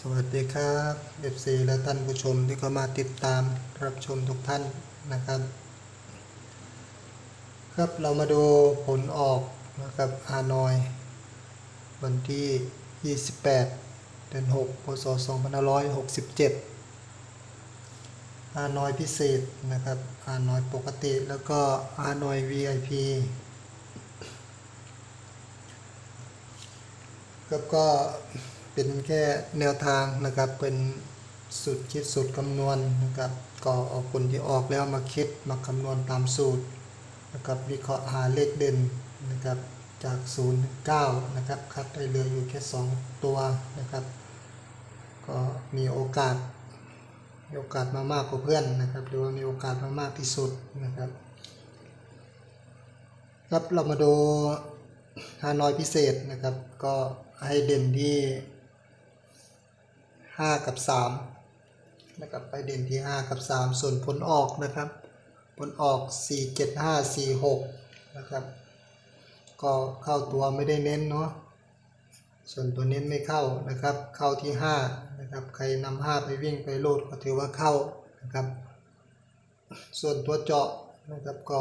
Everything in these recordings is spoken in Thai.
สวัสดีครับ FC และท่านผู้ชมที่เข้ามาติดตามรับชมทุกท่านนะครับ ครับเรามาดูผลออกนะครับฮานอย วันที่ 28 เดือน 6 พศ 2567ฮานอยพิเศษนะครับฮานอยปกติแล้วก็ฮานอย VIP ครับก็ เป็นแค่แนวทางนะครับเป็นสูตรคิดสูตรคำนวณนะครับก็เอาผลที่ออกแล้วมาคิดมาคำนวณตามสูตรนะครับวิเคราะห์หาเลขเด่นนะครับจาก0ถึง9นะครับคัดได้เหลืออยู่แค่ 2 ตัวนะครับ ก็มีโอกาสมีโอกาสมามากกว่าเพื่อนนะครับ หรือว่ามีโอกาสมามากที่สุดนะครับครับเรามาดูฮานอยพิเศษนะครับ ก็ให้เด่นที่ 5 กับ 3 นะครับไปเด่นที่ 5 กับ 3 ส่วนผลออกนะครับ ผลออก 4 7 5 4 6 นะครับ ก็เข้าตัวไม่ได้เน้นเนาะ ส่วนตัวเน้นไม่เข้านะครับ เข้าที่ 5 นะครับ ใครนำ5ไปวิ่งไปโลดก็ถือว่าเข้านะครับ ส่วนตัวเจาะนะครับก็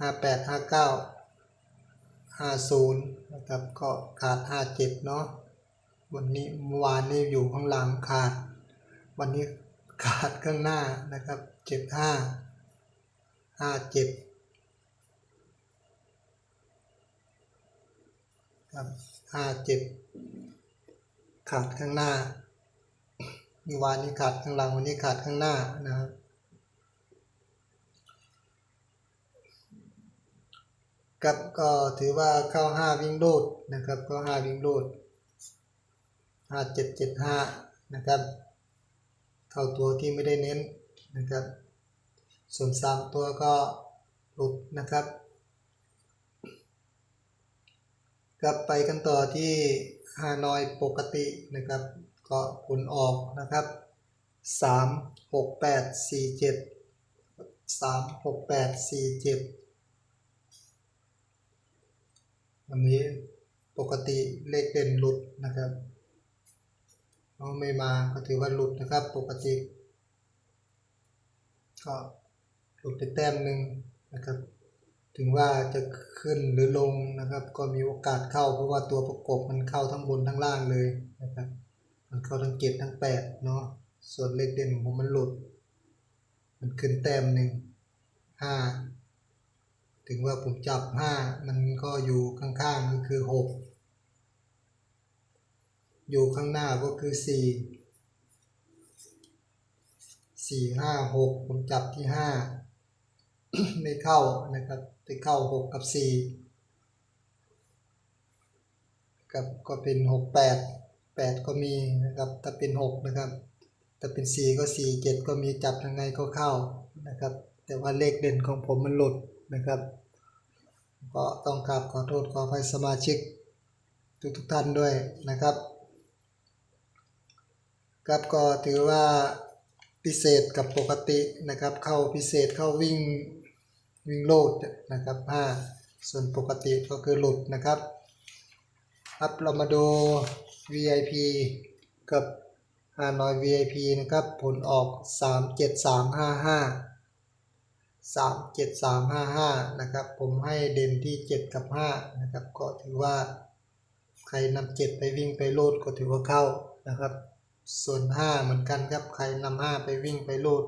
58 59 50 นะครับ ก็ขาด 57 เนาะ วันนี้เมื่อวานนี่อยู่ข้างหลังขาด วันนี้ขาดข้างหน้านะครับ75 57ครับ57ขาดข้างหน้าเมื่อวานนี้ขาดข้างหลังวันนี้ขาดข้างหน้านะครับครับก็ถือว่าเข้าห้าวิ่งโลดนะครับเข้าห้าวิ่งโดด เจ็ดห้านะครับ เข้าตัวที่ไม่ได้เน้นนะครับ ส่วนสามตัวก็หลุดนะครับ กลับไปกันต่อที่ฮานอยปกตินะครับ ก็ผลออกนะครับสามหกแปดสี่เจ็ดสามหกแปดสี่เจ็ดวันนี้ปกติเลขเด่นหลุดนะครับ เอาไม่มาก็ถือว่าหลุดนะครับ ปกติ ก็หลุดไปแต้มหนึ่งนะครับ ถึงว่าจะขึ้นหรือลงนะครับ ก็มีโอกาสเข้าเพราะว่าตัวประกบมันเข้าทั้งบนทั้งล่างเลยนะครับ มันเข้าทั้งเจ็ดทั้งแปดเนาะส่วนเลขเด่นผมมันหลุด มันขึ้นแต้มหนึ่งห้าถึงว่าผมจับห้ามันก็อยู่ข้างๆก็คือหก อยู่ข้างหน้าก็คือสี่สี่ห้าหกผมจับที่ห้าไม่เข้านะครับไปเข้าหกกับสี่กับก็เป็นหกแปดแปดก็มีนะครับถ้าเป็นหกนะครับถ้าเป็นสี่ก็สี่เจ็ดก็มีจับยังไงก็เข้านะครับ แต่ว่าเลขเด่นของผมมันหลุดนะครับก็ต้องกราบขอโทษขออภัยสมาชิกทุกทุกท่านด้วยนะครับ ครับก็ถือว่าพิเศษกับปกตินะครับ เข้าพิเศษเข้าวิ่งวิ่งโลดนะครับ5ส่วนปกติก็คือหลุดนะครับ ครับเรามาดู VIP กับฮานอย VIP นะครับ ผลออก 37355สามเจ็ดสามห้าห้านะครับ ผมให้เด่นที่เจ็ดกับห้านะครับ ก็ถือว่าใครนำเจ็ดไปวิ่งไปโลดก็ถือว่าเข้านะครับ ส่วนห้าเหมือนกันครับ ใครนำห้าไปวิ่งไปโลด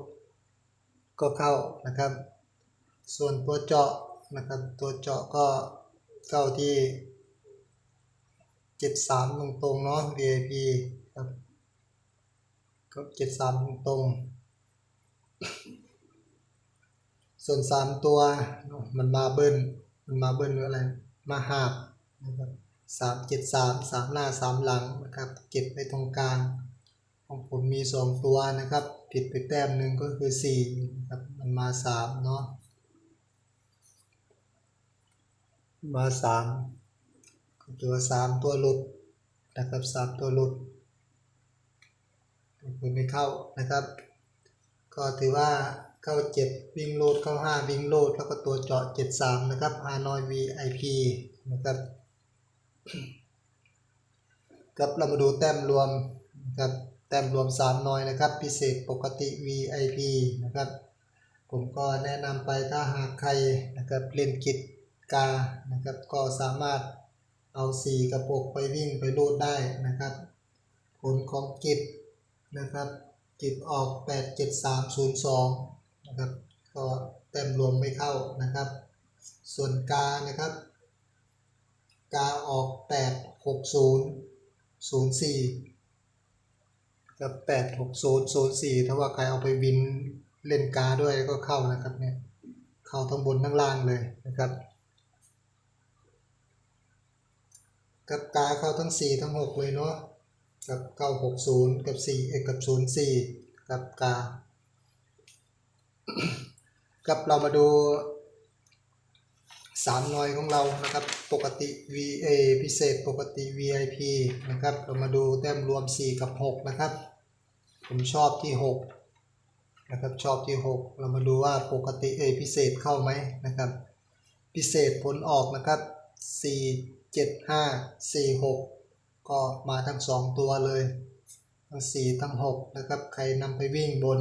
ก็เข้านะครับ ส่วนตัวเจาะนะครับ ตัวเจาะก็เข้าที่เจ็ดสามตรงๆเนาะ VIP ครับก็เจ็ดสามตรง ส่วนสามตัวมันมาเบิ้ลมันมาเบิ้ลหรืออะไร มาหาบนะครับสามเจ็ดสามสามหน้าสามหลังนะครับ เก็บไปตรงกลาง ของผมมีสองตัวนะครับ ผิดไปแต้มหนึ่งก็คือสี่นะครับมันมาสามเนาะมาสามตัวสามตัวหลุดนะครับสามตัวหลุดคือไม่เข้านะครับ ก็ถือว่าเข้าเจ็ดวิ่งโลดเข้าห้าวิ่งโลด แล้วก็ตัวเจาะเจ็ดสามนะครับฮานอย VIP นะครับครับเรามาดูแต้มรวมนะครับ แต้มรวม 3 น้อยนะครับ พิเศษปกติ VIP นะครับ ผมก็แนะนำไปถ้าหากใครนะครับเล่นกิจกานะครับ ก็สามารถเอา 4กระปุกไปวิ่งไปรูดได้นะครับ ผลของกิจนะครับ กิจออก 87302 นะครับ ก็แต้มรวมไม่เข้านะครับ ส่วนกานะครับกาออก 86004 กับ86004ถ้าว่าใครเอาไปวินเล่นกาด้วยก็เข้านะครับเนี่ยเข้าทั้งบนทั้งล่างเลยนะครับ กับกาเข้าทั้ง4ทั้ง6เลยเนาะกับ960กับ4เอกับ04กับกากับเรามาดูสามหน่อยของเรานะครับ ปกติ VA พิเศษ ปกติ VIP นะครับ เรามาดูแต้มรวม 4 กับ 6 นะครับ ผมชอบที่ 6 นะครับ ชอบที่ 6 เรามาดูว่าปกติเอพิเศษเข้าไหมนะครับ พิเศษผลออกนะครับ 4 7 5 4 6 ก็มาทั้ง 2 ตัวเลย ทั้ง 4 ทั้ง 6 นะครับ ใครนำไปวิ่งบน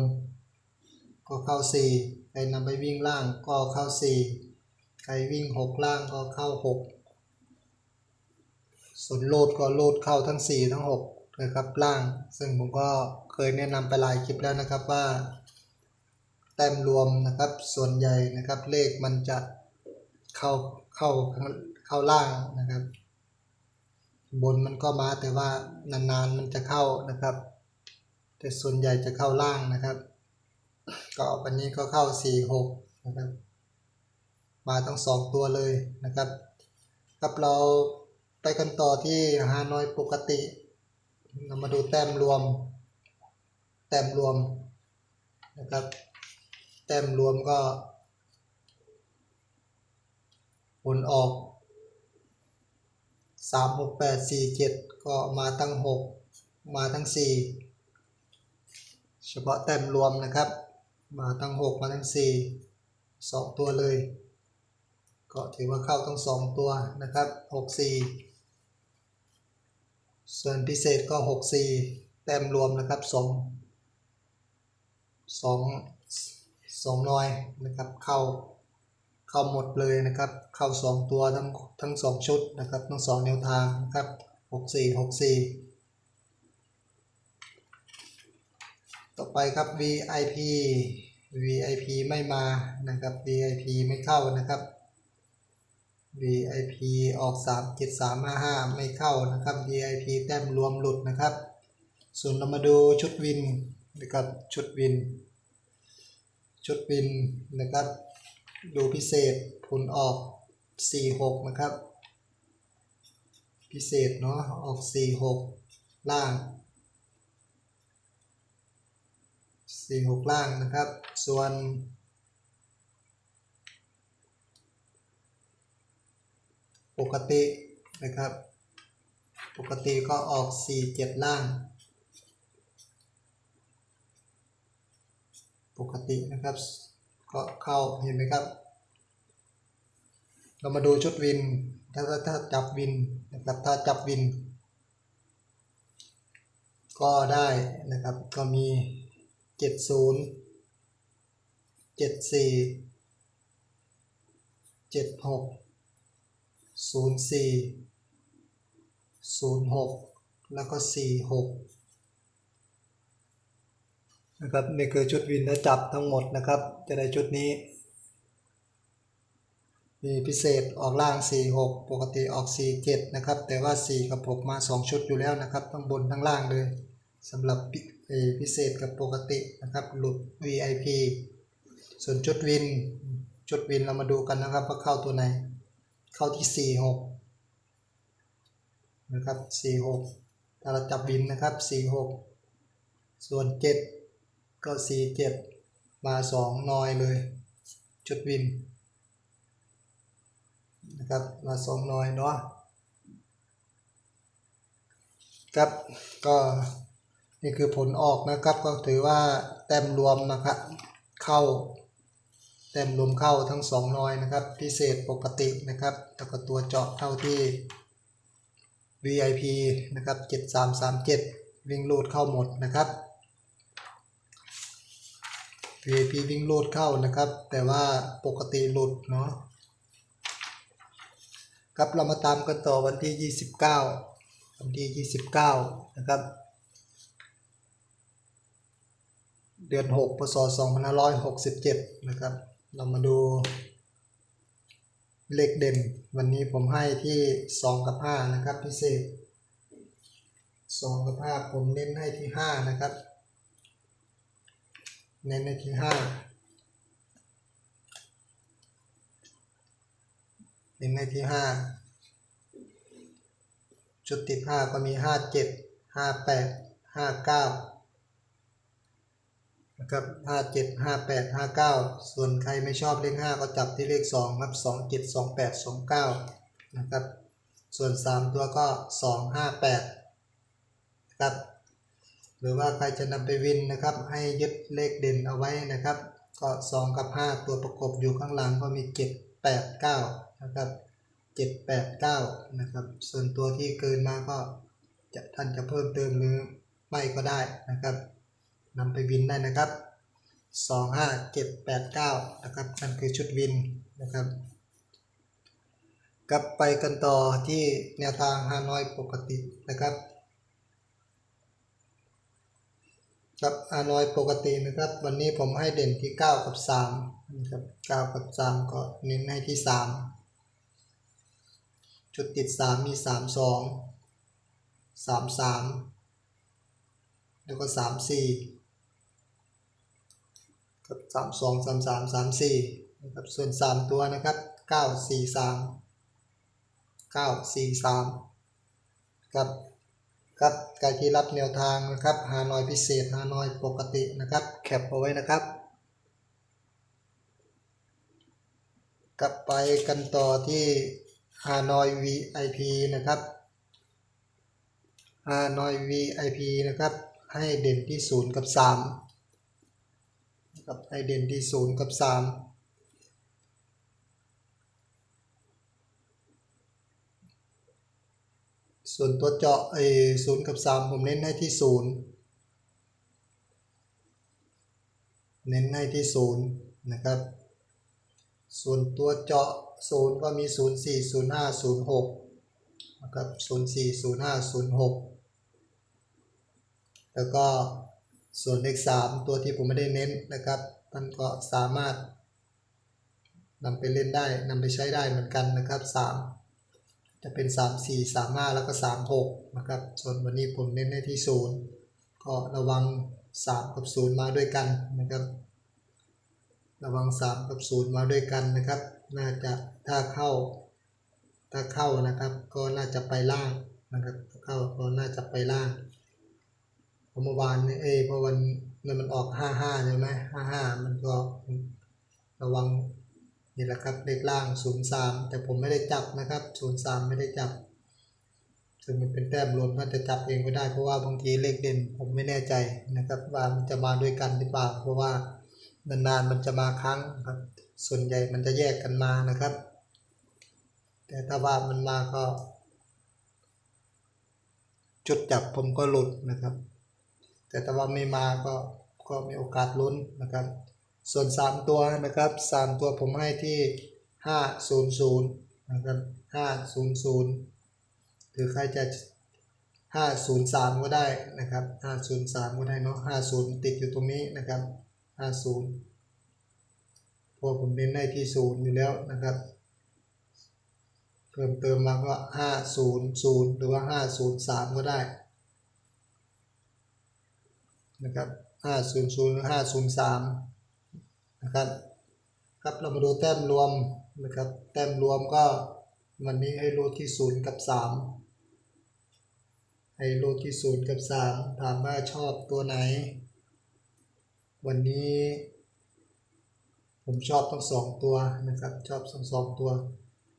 ก็เข้า 4 ใครนำไปวิ่งล่างก็เข้า 4 ใครวิ่ง 6 ล่างก็เข้า 6 ส่วนโลดก็โลดเข้าทั้ง 4 ทั้ง 6 นะครับล่าง ซึ่งผมก็เคยแนะนำไปหลายคลิปแล้วนะครับว่า แต้มรวมนะครับส่วนใหญ่นะครับเลขมันจะเข้าเข้าเข้าล่างนะครับ บนมันก็มาแต่ว่านานๆมันจะเข้านะครับ แต่ส่วนใหญ่จะเข้าล่างนะครับ ก็วันนี้ก็เข้า4 6นะครับมาทั้งสองตัวเลยนะครับ ครับเราไปกันต่อที่ฮานอยปกติ เรามาดูแต้มรวม แต้มรวมนะครับ แต้มรวมก็ผลออกสามหกแปดสี่เจ็ดก็มาทั้งหกมาทั้งสี่เฉพาะแต้มรวมนะครับ มาทั้งหกมาทั้งสี่สองตัวเลย ก็ถือว่าเข้าทั้งสองตัวนะครับหกสี่ ส่วนพิเศษก็หกสี่แต้มรวมนะครับสองสองสองน้อยนะครับ เข้า เข้าหมดเลยนะครับ เข้า 2 ตัวทั้งทั้ง 2 ชุดนะครับ ทั้ง 2 แนวทางนะครับ 64 64 ต่อไปครับ VIP VIP ไม่มานะครับ VIP ไม่เข้านะครับ VIP ออก 3 7 3 5 5 ไม่เข้านะครับ VIP แต้มรวมหลุดนะครับ ส่วนเรามาดูชุดวินนะครับชุดวิน ชุดวินนะครับ ดูพิเศษผลออก 46 นะครับ พิเศษเนาะออก 46 ล่าง 46 ล่างนะครับ ส่วน ปกตินะครับ ปกติก็ออก 47 ล่าง ปกตินะครับ ก็เข้าเห็นไหมครับ เรามาดูชุดวิน ถ้าถ้าถ้าจับวินนะครับ ถ้าจับวิน ก็ได้นะครับ ก็มี 70 74 76 04 06 แล้วก็ 46 นะครับนี่คือชุดวินถ้าจับทั้งหมดนะครับ จะได้ชุดนี้ มีพิเศษออกล่าง 46 ปกติออก 47 นะครับ แต่ว่า 4 กับ 6 มา 2 ชุดอยู่แล้วนะครับ ทั้งบนทั้งล่างเลยสำหรับพิเอ่อพิเศษกับปกตินะครับ หลุด VIP ส่วนชุดวิน ชุดวินเรามาดูกันนะครับว่าเข้าตัวไหน เข้าที่ 46 นะครับ 46 ถ้าเราจับวินนะครับ 46 ส่วน 7 ก็สี่เจ็ดมาสองนอยเลยชุดวิน นะครับ มาสองนอยเนาะ ครับ ก็นี่คือผลออกนะครับ ก็ถือว่าแต้มรวมนะครับ เข้า แต้มรวมเข้าทั้งสองนอยนะครับ พิเศษปกตินะครับแล้วก็ตัวเจาะเข้าที่ VIP นะครับ 7337 วิ่งลูดเข้าหมดนะครับ VIP วิ่งลูดเข้านะครับ แต่ว่าปกติหลุดเนาะครับเรามาตามกันต่อวันที่ 29 วันที่ 29 นะครับ เดือน 6 พศ 2567 นะครับ เรามาดูเลขเด่น วันนี้ผมให้ที่ 2 กับ 5 นะครับพิเศษ 2 กับ 5 ผมเน้นให้ที่ 5 นะครับ เน้นในที่ 5 เน้นในที่5ชุดติด 5 ก็มี 57 58 59 นะครับห้าเจ็ดห้าแปดห้าเก้าส่วนใครไม่ชอบเลขห้าก็จับที่เลขสองครับสองเจ็ดสองแปดสองเก้านะครับ ส่วนสามตัวก็สองห้าแปดนะครับ หรือว่าใครจะนำไปวินนะครับ ให้ยึดเลขเด่นเอาไว้นะครับ ก็สองกับห้าตัวประกบอยู่ข้างหลังก็มีเจ็ดแปดเก้านะครับเจ็ดแปดเก้านะครับ ส่วนตัวที่เกินมาก็จะท่านจะเพิ่มเติมหรือไม่ก็ได้นะครับ นำไปวินได้นะครับ2 5 7 8 9นะครับนั่นคือชุดวินนะครับ กลับไปกันต่อที่แนวทางฮานอยปกตินะครับครับฮานอยปกตินะครับ วันนี้ผมให้เด่นที่ 9 กับ3นะครับ9กับ 3 ก็เน้นให้ที่3ชุดติด 3 มี 3 2 3 3 แล้วก็ 3 4 กับสามสองสามสามสามสี่นะครับส่วนสามตัวนะครับเก้าสี่สามเก้าสี่สามกับกับการที่รับแนวทางนะครับฮานอยพิเศษฮานอยปกตินะครับ แคปเอาไว้นะครับ กลับไปกันต่อที่ฮานอย VIP นะครับฮานอย VIP นะครับ ให้เด่นที่ศูนย์กับสาม กับไอเด่นที่ศูนย์กับสามส่วนตัวเจาะไอศูนย์กับสามผมเน้นให้ที่ศูนย์เน้นให้ที่ศูนย์นะครับ ส่วนตัวเจาะศูนย์ก็มีศูนย์สี่ศูนย์ห้าศูนย์หกนะครับศูนย์สี่ศูนย์ห้าศูนย์หกแล้วก็ ส่วนเลขสามตัวที่ผมไม่ได้เน้นนะครับท่านก็สามารถนำไปเล่นได้นำไปใช้ได้เหมือนกันนะครับสามจะเป็นสามสี่สามห้าแล้วก็สามหกนะครับ ส่วนวันนี้ผมเน้นในที่ศูนย์ก็ระวังสามกับศูนย์มาด้วยกันนะครับ ระวังสามกับศูนย์มาด้วยกันนะครับ น่าจะถ้าเข้า ถ้าเข้านะครับ ก็น่าจะไปล่างนะครับถ้าเข้าก็น่าจะไปล่าง เมื่อวานเนี่เอ้ยเพราะวันนั้นมันออกห้าห้าใช่ไหมห้าห้ามันก็ระวังนี่แหละครับเลขล่างศูนย์สามแต่ผมไม่ได้จับนะครับศูนย์สามไม่ได้จับถึงมันเป็นแต้มรวมก็จะจับเองก็ได้เพราะว่าบางทีเลขเด่นผมไม่แน่ใจนะครับว่ามันจะมาด้วยกันหรือเปล่าเพราะว่านานๆมันจะมาครั้งครับ ส่วนใหญ่มันจะแยกกันมานะครับ แต่ถ้าว่ามันมาก็ จุดจับผมก็หลุดนะครับ แต่ถ้าว่าไม่มาก็ก็มีโอกาสลุ้นนะครับ ส่วน 3 ตัวนะครับ 3 ตัวผมให้ที่ 500นะครับ500 หรือใครจะ 503 ก็ได้นะครับ 503 ก็ได้เนาะ50 ติดอยู่ตรงนี้นะครับ 50เพราะผมเน้นให้ที่ 0 อยู่แล้วนะครับเพิ่มเติมมาก็ 500 หรือว่า 503 ก็ได้ นะครับ500หรือ503นะครับครับเรามาดูแต้มรวมนะครับแต้มรวมก็วันนี้ให้รูดที่0กับ3ให้รูดที่0กับ3ถามว่าชอบตัวไหน วันนี้ ผมชอบทั้งสองตัวนะครับชอบทั้งสองตัว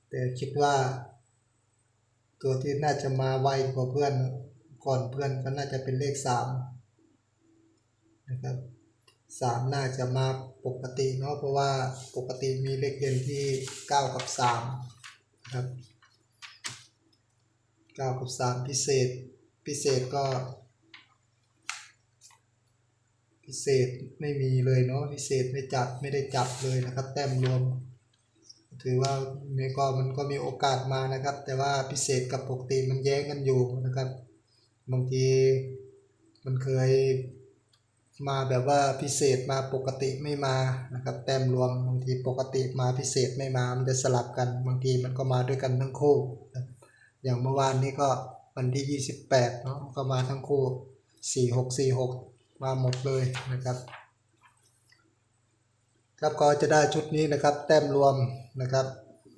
แต่คิดว่า ตัวที่น่าจะมาไวกว่าเพื่อนก่อนเพื่อนก็น่าจะเป็นเลข3 นะครับสามน่าจะมาปกติเนาะเพราะว่าปกติมีเลขเด่นที่เก้ากับสามนะครับเก้ากับสามพิเศษพิเศษก็ พิเศษไม่มีเลยเนาะพิเศษไม่จับไม่ได้จับเลยนะครับ แต้มรวม ถือว่าในก็มันก็มีโอกาสมานะครับ แต่ว่าพิเศษกับปกติมันแย้งกันอยู่นะครับบางทีมันเคย มาแบบว่าพิเศษมาปกติไม่มานะครับ แต้มรวมบางทีปกติมาพิเศษไม่มา มันจะสลับกัน บางทีมันก็มาด้วยกันทั้งคู่ อย่างเมื่อวานนี้ก็วันที่ 28เนาะก็มาทั้งคู่ 4646 มาหมดเลยนะครับครับก็จะได้ชุดนี้นะครับ แต้มรวมนะครับ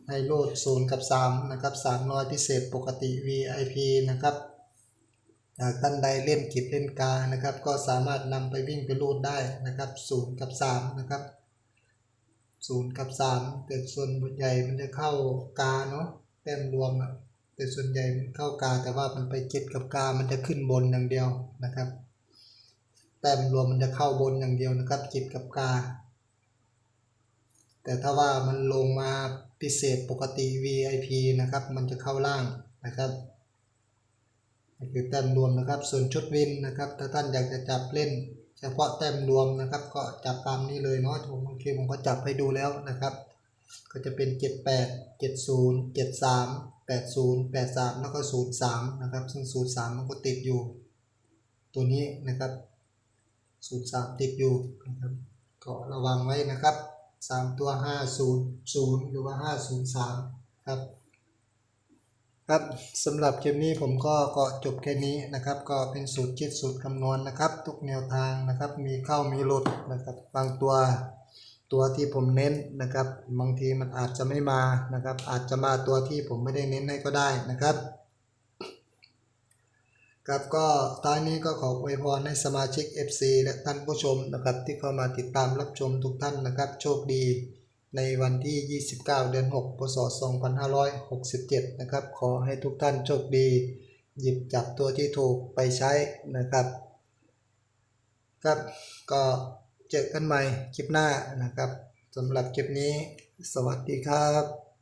ให้รูด0กับ3นะครับ300พิเศษปกติ VIP นะครับ หากท่านใดเล่นกิจเล่นกานะครับ ก็สามารถนำไปวิ่งไปรูดได้นะครับ0กับ3นะครับ0กับ3แต่ส่วนใหญ่มันจะเข้ากาเนาะแต้มรวมอะแต่ส่วนใหญ่มันเข้ากาแต่ว่ามันไปจิตกับกามันจะขึ้นบนอย่างเดียวนะครับแต้มรวมมันจะเข้าบนอย่างเดียวนะครับจิตกับกา แต่ถ้าว่ามันลงมาพิเศษปกติ VIP นะครับ มันจะเข้าล่างนะครับ คือแต้มรวมนะครับ ส่วนชุดวินนะครับ ถ้าท่านอยากจะจับเล่น เฉพาะแต้มรวมนะครับ ก็จับตามนี้เลยเนาะผมบางทีผมก็จับให้ดูแล้วนะครับ ก็จะเป็น 78 70 73 80 83 แล้วก็ 03 นะครับ ซึ่ง 03 มันก็ติดอยู่ ตัวนี้นะครับ 03 ติดอยู่นะครับ ก็ระวังไว้นะครับสามตัวห้าศูนย์ศูนย์หรือว่าห้าศูนย์สามครับ ครับสำหรับคลิปนี้ผมก็ก็จบแค่นี้นะครับ ก็เป็นสูตรคิดสูตรคำนวณนะครับ ทุกแนวทางนะครับ มีเข้ามีหลุดนะครับ บางตัวตัวที่ผมเน้นนะครับ บางทีมันอาจจะไม่มานะครับ อาจจะมาตัวที่ผมไม่ได้เน้นให้ก็ได้นะครับครับก็ท้ายนี้ก็ขออวยพรให้สมาชิก FC และท่านผู้ชมนะครับ ที่เข้ามาติดตามรับชมทุกท่านนะครับ โชคดี ในวันที่ 29 เดือน 6 พศ 2567 นะครับ ขอให้ทุกท่านโชคดี หยิบจับตัวที่ถูกไปใช้นะครับ ครับ ก็เจอกันใหม่คลิปหน้านะครับสำหรับคลิปนี้ สวัสดีครับ